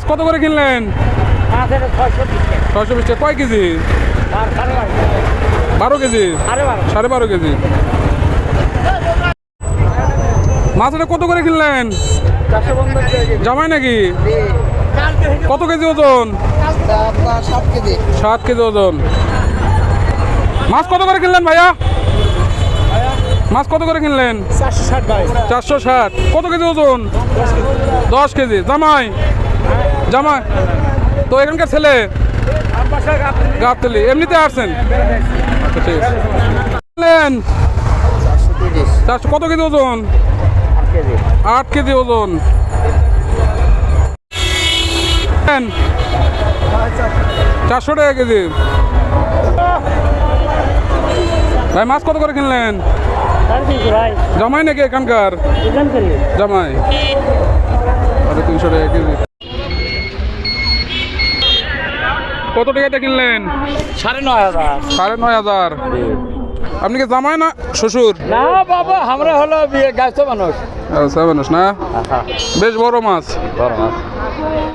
মাছ কত করে কিনলেন? ছয়শো বিশ টাকা। কয় কেজি? বারো কেজি। সাড়ে বারো। কেজি। মাছ এটা কত করে কিনলেন? জামাই নাকি? কত কেজি ওজন? সাত কেজি। ওজন। মাছ কত করে কিনলেন ভাইয়া? মাছ কত করে কিনলেন? চারশো ষাট কত কেজি ওজন? দশ কেজি। জামাই? জামাই, তো এখানকার ছেলে? গাবতলি। এমনিতে আসছেন? আচ্ছা চারশো কত কেজি ওজন? আট কেজি ওজন। চারশো টাকা কেজি। ভাই, মাছ কত করে কিনলেন? জামাই নাকি এখানকার? জামাই। তিনশো টাকা কেজি। কত টাকা কিনলেন? সাড়ে নয় হাজার। সাড়ে নয় হাজার। আপনি কি জামাই না শ্বশুর? না বাবা আমরা হলো বিয়ে গাছ মানুষ। গাছ মানুষ না? বেশ বড় মাছ। বড় মাছ।